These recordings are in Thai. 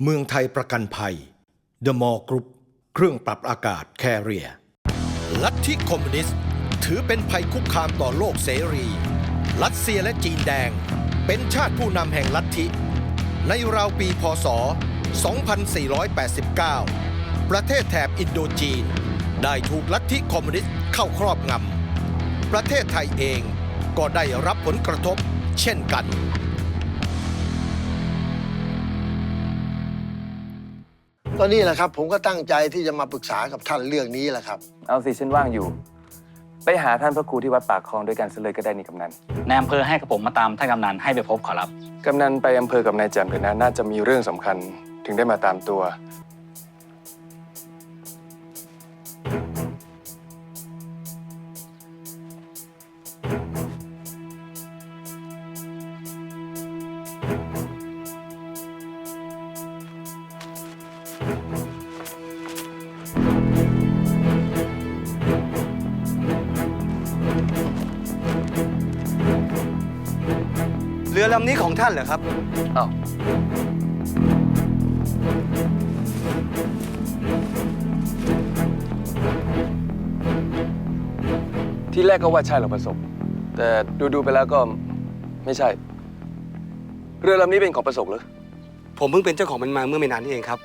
เมืองไทยประกันภัย The m a l l Group เครื่องปรับอากาศแคเรียลัทธิคอมมิวนิสต์ ถือเป็นภัยคุกคามต่อโลกเสรี รัสเซียและจีนแดง เป็นชาติผู้นำแห่งลัทธิ ในราวปีพศ 2489 ประเทศแถบอินโดจีน ได้ถูกลัทธิคอมมิวนิสต์เข้าครอบงำประเทศไทยเองก็ได้รับผลกระทบเช่นกัน ก็นี่แหละครับ ผมก็ตั้งใจที่จะมาปรึกษากับท่านเรื่องนี้แหละครับ เอาสิฉันว่างอยู่ ไปหาท่านพระครูที่วัดปากคลองด้วยกันซะเลยก็ได้นี่กำนันนายอำเภอให้กับผมมาตามท่านกำนันให้ไปพบขอรับ กำนันไปอำเภอกับนายแจ่มเลยนะน่าจะมีเรื่องสำคัญถึงได้มาตามตัว เรือลำนี้ของท่านเหรอครับ อ้าว ที่แรกก็ว่าใช่หรอกประสบ แต่ดูๆไปแล้วก็ไม่ใช่ เรือลำนี้เป็นของประสบเหรือ ผมเพิ่งเป็นเจ้าของมันมาเมื่อไม่นานนี้เองครับ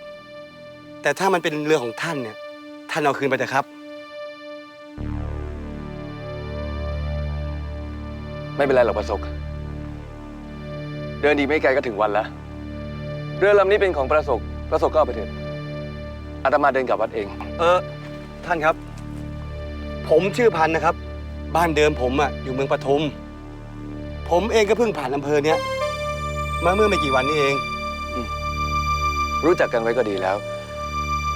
แต่ถ้ามันเป็นเรือของท่านเนี่ย ท่านเอาคืนไปเถอะครับ ไม่เป็นไรหรอกประสบเดินดีไม่ไกลก็ถึงวันแล้ว เรือลำนี้เป็นของประสบประสบก็เอาไปเถอะอาตมาเดินกลับวัดเอง เออ ท่านครับ ผมชื่อพันธุ์นะครับ บ้านเดิมผมอะอยู่เมืองปทุม ผมเองก็เพิ่งผ่านอำเภอเนี้ยมาเมื่อไม่กี่วันนี้เอง รู้จักกันไว้ก็ดีแล้ว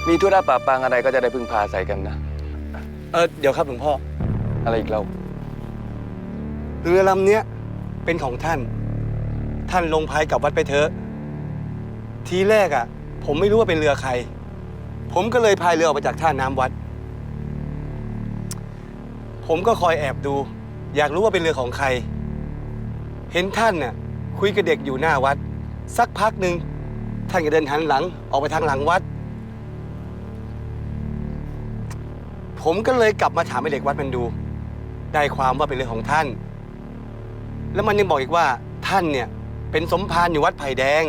มีธุระปะปางอะไรก็จะได้พึ่งพาอาศัยกันนะ เออเดี๋ยวครับหลวงพ่อ อะไรอีกเล่าเรือลำเนี้ยเป็นของท่าน ท่านลงพายกลับวัดไปเถอะ ทีแรกอะ ผมไม่รู้ว่าเป็นเรือใคร ผมก็เลยพายเรือออกไปจากท่าน้ำวัด ผมก็คอยแอบดู อยากรู้ว่าเป็นเรือของใคร เห็นท่านน่ะคุยกับเด็กอยู่หน้าวัด สักพักหนึ่งท่านก็เดินหันหลังออกไปทางหลังวัด ผมก็เลยกลับมาถามไอ้เด็กวัดมันดู ได้ความว่าเป็นเรื่องของท่าน แล้วมันยังบอกอีกว่าท่านเนี่ยเป็นสมภารอยู่วัดไผ่แดง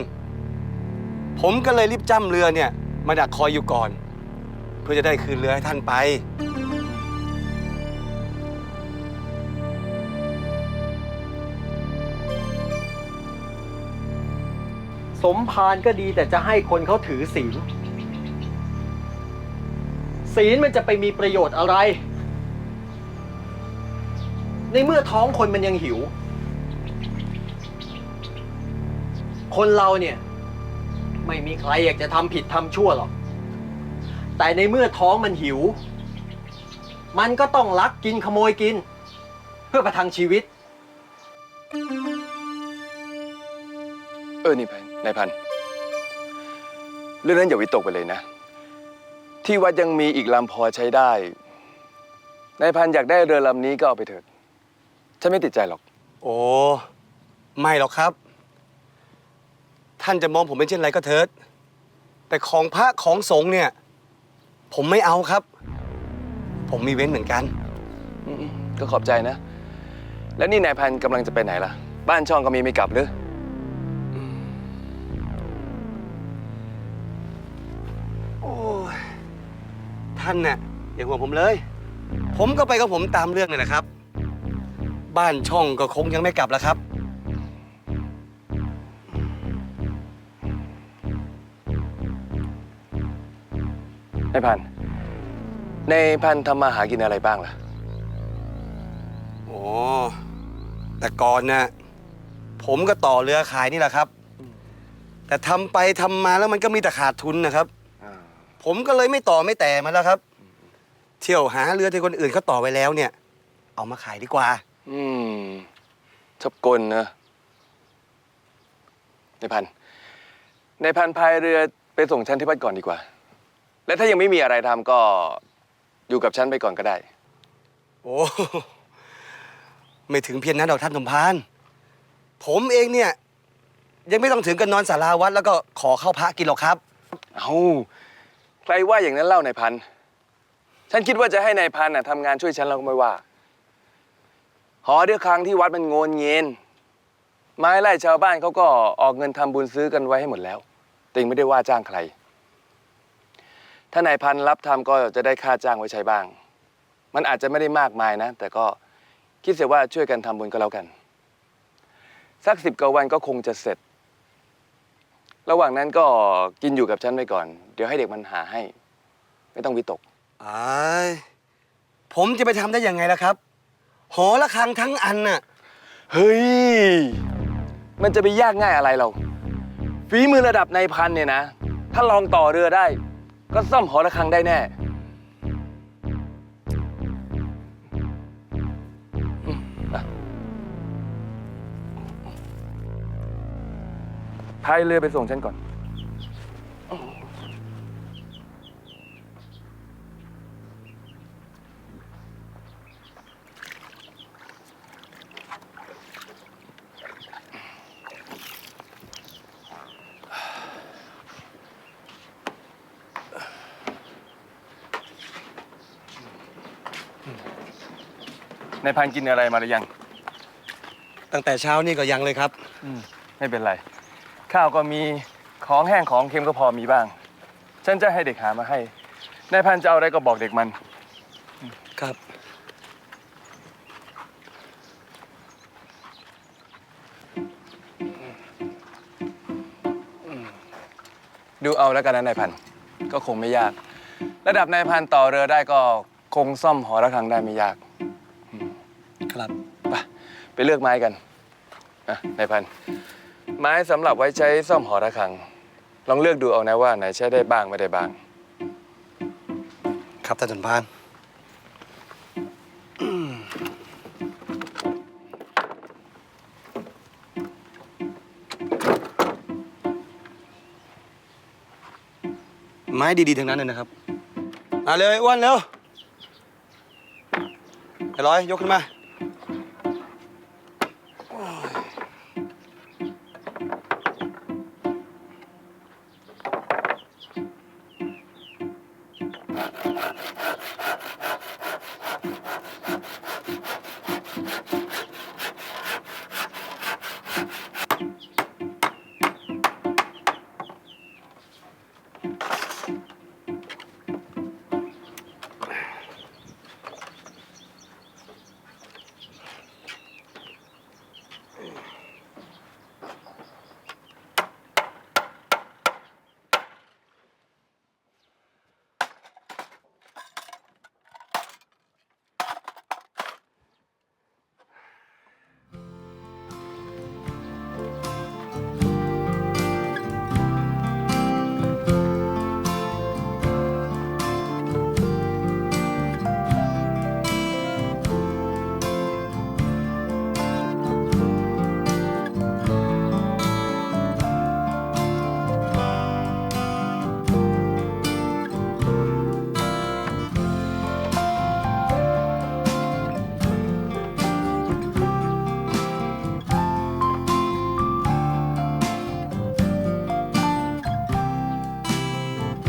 ผมก็เลยรีบจ้ำเรือเนี่ย มาดักคอยอยู่ก่อน เพื่อจะได้คืนเรือให้ท่านไป สมภารก็ดีแต่จะให้คนเขาถือศีล ศีลมันจะไปมีประโยชน์อะไร ในเมื่อท้องคนมันยังหิว คนเราเนี่ย ไม่มีใครอยากจะทำผิดทำชั่วหรอก แต่ในเมื่อท้องมันหิว มันก็ต้องลักกินขโมยกิน เพื่อประทังชีวิต เออนี่พันนายพัน เรื่องนั้นอย่าวิตกไปเลยนะ ที่วัดยังมีอีกลำพอใช้ได้นายพันอยากได้เรือลำนี้ก็เอาไปเถิดฉันไม่ติดใจหรอก โอ้ไม่หรอกครับ ท่านจะมองผมเป็นเช่นไรก็เถิด แต่ของพระของสงฆ์เนี่ย ผมไม่เอาครับ ผมมีเว้นเหมือนกัน อืมๆก็ขอบใจนะ แล้วนี่นายพันกำลังจะไปไหนล่ะ บ้านช่องก็มีไม่กลับหรือ ท่านน่ะอย่าห่วงผมเลย ผมก็ไปกับผมตามเรื่องเลยนะครับ บ้านช่องก็คงยังไม่กลับแล้วครับ นายพันนายพันทำมาหากินอะไรบ้างล่ะ โอ้แต่ก่อนนะผมก็ต่อเรือขายนี่แหละครับแต่แต่ทำไปทำมาแล้วมันก็มีแต่ขาดทุนนะครับ ผมก็เลยไม่ต่อไม่แต่มาแล้วครับ เที่ยวหาเรือที่คนอื่นเขาต่อไว้แล้วเนี่ย เอามาขายดีกว่า อืมชอบกลเนอะในพันในพันพายเรือไปส่งฉันที่บ้านก่อนดีกว่า และถ้ายังไม่มีอะไรทำก็อยู่กับฉันไปก่อนก็ได้ โอ้ไม่ถึงเพียงนั้นหรอกท่านสมพาน ผมเองเนี่ย ยังไม่ต้องถึงกับนอนสาราวัดแล้วก็ขอเข้าพระกินหรอกครับ เอา ใครว่าอย่างนั้นเล่านายพัน ฉันคิดว่าจะให้นายพันน่ะทำงานช่วยฉันเราก็ไม่ว่า หอเดือครั้งที่วัดมันโงนเงินไม้ไล่ชาวบ้านเขาก็ออกเงินทำบุญซื้อกันไว้ให้หมดแล้วต่ยังไม่ได้ว่าจ้างใคร ถ้านายพันรับทำก็จะได้ค่าจ้างไว้ใช้บ้าง มันอาจจะไม่ได้มากมายนะ แต่ก็คิดเสียว่าช่วยกันทำบุญก็แล้วกัน สักสิบกว่าวันก็คงจะเสร็จ ระหว่างนั้นก็กินอยู่กับฉันไปก่อน เดี๋ยวให้เด็กมันหาให้ ไม่ต้องวิตก อายผมจะไปทำได้ยังไงล่ะครับ หอระฆังทั้งอันน่ะ เฮ้ย มันจะไปยากง่ายอะไรเรา ฝีมือระดับนายพันเนี่ยนะ ถ้าลองต่อเรือได้ ก็ซ่อมหอระฆังได้แน่ พายเรือไปส่งฉันก่อน นายพันกินอะไรมาหรือยัง ตั้งแต่เช้านี่ก็ยังเลยครับ ไม่เป็นไร ข้าวก็มีของแห้งของเค็มก็พอมีบ้าง ฉันจะให้เด็กหามาให้นายพันจะเอาอะไรก็บอกเด็กมัน ครับ ดูเอาแล้วกันนะนายพันก็คงไม่ยาก ระดับนายพันต่อเรือได้ก็คงซ่อมหอระฆังได้ไม่ยาก ครับ ไปไปเลือกไม้กันอะนายพัน ไม้สำหรับไว้ใช้ซ่อมหอระฆัง ลองเลือกดูเอานะว่าไหนใช้ได้บ้างไม่ได้บ้าง ครับท่านสมพานไม้ดีๆทั้งนั้นเลยนะครับมาเลยอ้วนเร็วไอ้ร้อยยกขึ้นมา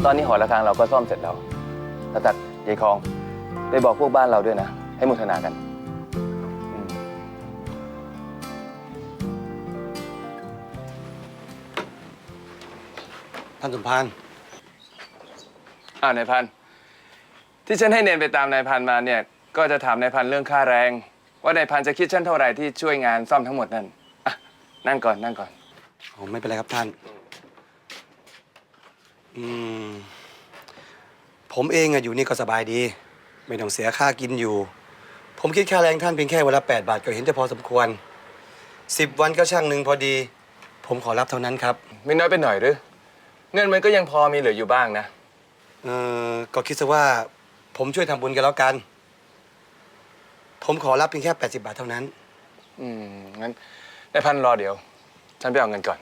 ตอนนี้หอระฆังเราก็ซ่อมเสร็จแล้วตาตัดยายคองไปบอกพวกบ้านเราด้วยนะ ให้มุทนากันอืมท่านสมพานอ้าวนายพัน ที่ฉันให้เนนไปตามนายพันมาเนี่ย ก็จะถามนายพันเรื่องค่าแรง ว่านายพันจะคิดฉันเท่าไหร่ที่ช่วยงานซ่อมทั้งหมดนั่นอะนั่งก่อนนั่งก่อนผมไม่เป็นไรครับท่าน อืม ผมเองอะอยู่นี่ก็สบายดี ไม่ต้องเสียค่ากินอยู่ ผมคิดค่าแรงท่านเพียงแค่วันละ8บาทก็เห็นจะพอสมควร 10 วันก็ช่างหนึ่งพอดี ผมขอรับเท่านั้นครับ ไม่น้อยไปหน่อยหรือเงินมันก็ยังพอมีเหลืออยู่บ้างนะ เออก็คิดซะว่า ผมช่วยทำบุญกันแล้วกัน ผมขอรับเพียงแค่ 80 บาทเท่านั้น อืมงั้นนายพันรอเดี๋ยว ฉันไปเอาเงินก่อน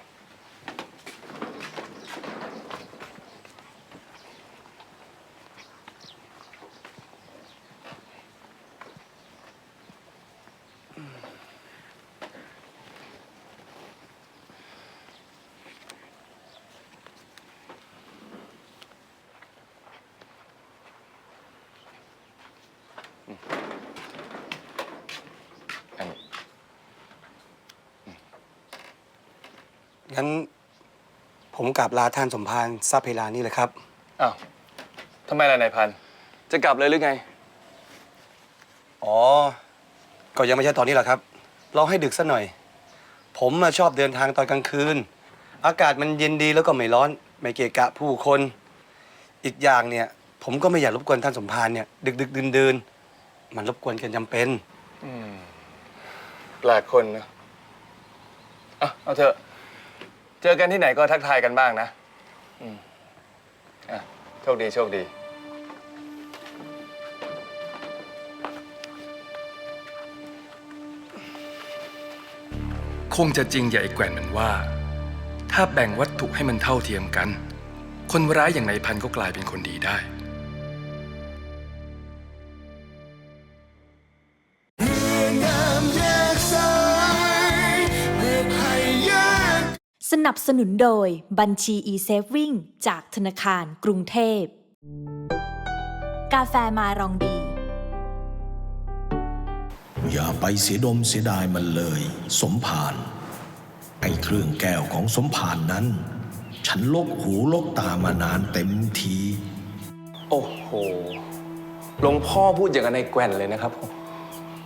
อันนี้งั้นผมกลับลาท่านสมภารทรัพย์เพลานี่เลยครับ อ้าวทำไมล่ะนายพันจะกลับเลยหรือไง อ๋อ ก็ยังไม่ใช่ตอนนี้หรอกครับ รอให้ดึกสักหน่อย ผมมาชอบเดินทางตอนกลางคืน อากาศมันเย็นดีแล้วก็ไม่ร้อน ไม่เกะกะผู้คน อีกอย่างเนี่ย ผมก็ไม่อยากรบกวนท่านสมภารเนี่ย ดึกดึกดื่นดื่นๆมันรบกวนเกินจำเป็นแปลกคนนะอะเอาเถอะ เจอกันที่ไหนก็ทักทายกันบ้างนะ อืมอะโชคดีโชคดี คงจะจริงอย่าไอ้แกว่นมันว่า ถ้าแบ่งวัตถุให้มันเท่าเทียมกัน คนร้ายอย่างนายพันก็กลายเป็นคนดีได้ นับสนุนโดยบัญชี e-saving จากธนาคารกรุงเทพ กาแฟมารองดี อย่าไปเสียดมเสียดายมันเลย สมภารไอ้เครื่องแก้วของสมภารนั้น ฉันลกหูลกตามานานเต็มที โอ้โหหลวงพ่อพูดอย่างกับนายแกว่นเลยนะครับผม